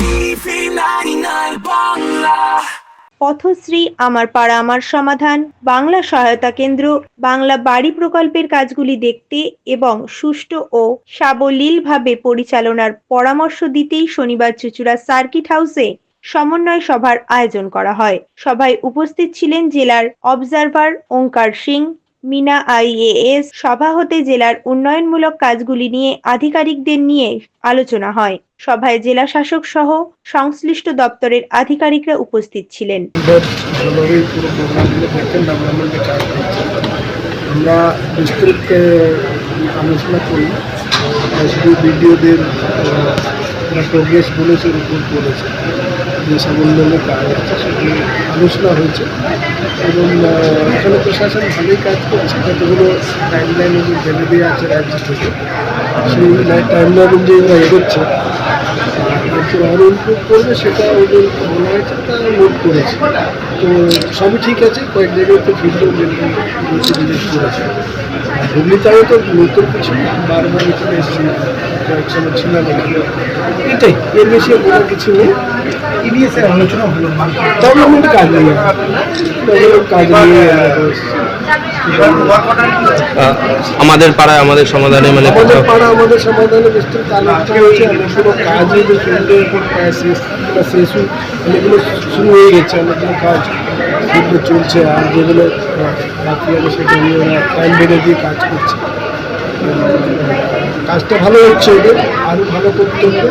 TV 99 Bangla Pathashree আমার পাড়া আমার সমাধান, বাংলা সহায়তা কেন্দ্র, বাংলা বাড়ি প্রকল্পের কাজগুলি দেখতে এবং সুষ্ঠু ও সাবলীলভাবে পরিচালনার পরামর্শ দিতেই শনিবার চুচুড়া সার্কিট হাউসে সমন্বয় সভার আয়োজন করা হয়। সভায় উপস্থিত ছিলেন জেলার অবজারভার ওঙ্কার সিং মিনা আইএএস সভা হতে জেলার উন্নয়নমূলক কাজগুলি নিয়ে আধিকারিকদের নিয়ে আলোচনা হয়। সভায় জেলা শাসক সহ সংশ্লিষ্ট দপ্তরের আধিকারিকরা উপস্থিত ছিলেন। আমরা বিস্তৃত আলোচনা করি। এসডি বিডিওদের প্রোগ্রেস বলেছে রিপোর্ট বলেছে যে সমন্বয়ের কাজ আছে সেগুলো আলোচনা হয়েছে। এবং এখানে প্রশাসন ভালোই কাজ করছে। কতগুলো টাইমলাইন ওদের বেঁধে দেওয়া আছে রাজ্য থেকে, সেই টাইমলাইন অনুযায়ী ওরা এগোচ্ছে। আরও ইমপ্রুভ করবে সেটা ওদের মনে হয়েছে, তারা নোট করেছে। তো সবই ঠিক আছে, কয়েক জায়গায় তো ফিল্ডও জিজ্ঞেস করেছে। আর হুগলিতেও তো নতুন কিছু, বারবার এখানে এসেছি। কয়েক সময় ছিলাম এখানে এটাই এর বেশি আর কিছু নেই। ইডিএস আলোচনা হলো ডেভেলপমেন্ট কাজ নিয়ে কাজ নিয়ে আমরা এসেছি। আহ, আমাদের পাড়ায় আমাদের সমাধানে মানে আমাদের পাড়া আমাদের সমাধানে বিস্তৃত আলোচনা হয়েছে এবং কোনো কাজে যে কেন্দ্রের শেষ শেষ অনেকগুলো শুরু হয়ে গেছে। অনেকগুলো কাজ যেগুলো চলছে। আর যেগুলো বাকি আছে সেটা নিয়ে ওরা টাইম বেঁধে দিয়ে কাজ করছে। কাজটা ভালো হচ্ছে ওদের আরও ভালো করতে হবে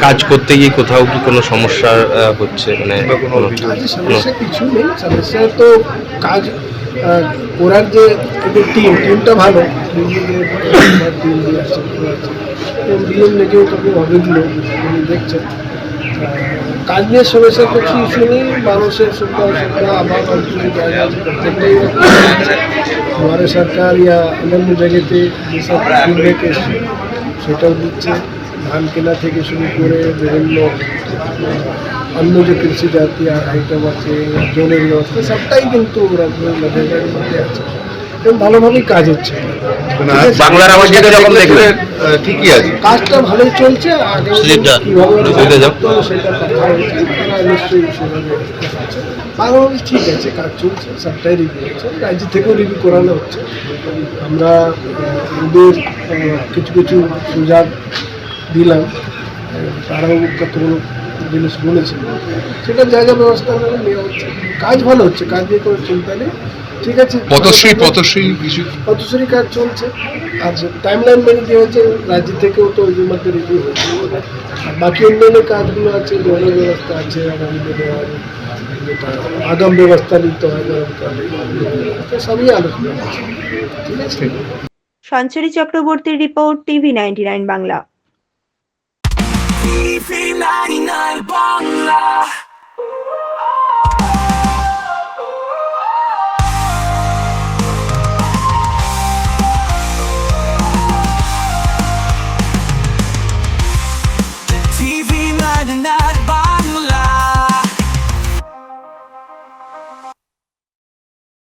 কাজ করতে গিয়ে কোথাও কি কোনো সমস্যা হচ্ছে? মানে সমস্যা কিছু নেই। সমস্যা তো কাজ করার যে টিম টিমটা ভালো। টিম দিয়ে আসছে। অভিজ্ঞ। দেখছেন কাজ নিয়ে সমস্যা তো কিছু ইস্যু নেই মানুষের সুবিধা অসুবিধা আবার অঞ্চলের জায়গা আছে প্রত্যেকটাই हमारे सरकार या অন্যান্য জায়গাতে যেসব ফিডব্যাক এসছে সেটাও দিচ্ছে ধান কেনা থেকে শুরু করে বিভিন্ন অন্য যে কৃষি জাতি আর আইটেম আছে জলের ব্যবস্থা সবটাই কিন্তু রাজ্যের জায়গার মধ্যে আছে এবং ভালোভাবেই কাজ হচ্ছে। বাংলার আওয়াজ যেটা যখন দেখলেন। ঠিকই আছে। কাজটা ভালোই চলছে আগে সুদীপদা, কীভাবে সুদীপদা যাও। সেটা কথা হয়েছে তারা নিশ্চয়ই সেভাবে বাংলাদেশ ঠিক আছে কাজ চলছে সবটাই রিভিউ হচ্ছে রাজ্য থেকেও রিভিউ করানো হচ্ছে। আমরা ওদের কিছু কিছু সুযোগ দিলাম তারাও কতগুলো জিনিস বলেছে সেটা জায়গা ব্যবস্থা নেওয়া হচ্ছে। কাজ ভালো হচ্ছে কাজ নিয়ে কোনো চিন্তা নেই। ঠিক আছে। পথশ্রী পথশ্রী কিছু? পথশ্রী কাজ চলছে। আর টাইম লাইন মেনে দেওয়া হচ্ছে রাজ্য থেকেও তো ওই মধ্যে রিভিউ হচ্ছে। আর বাকি অন্যান্য কাজগুলো আছে জলের ব্যবস্থা আছে আগামী দিনে আর যেটা আগাম ব্যবস্থা নিতে হয় গরমকালে সবই আলোচনা ঠিক আছে? সঞ্চরী চক্রবর্তীর report TV ninety TV 99 Bangla TV 99 Bangla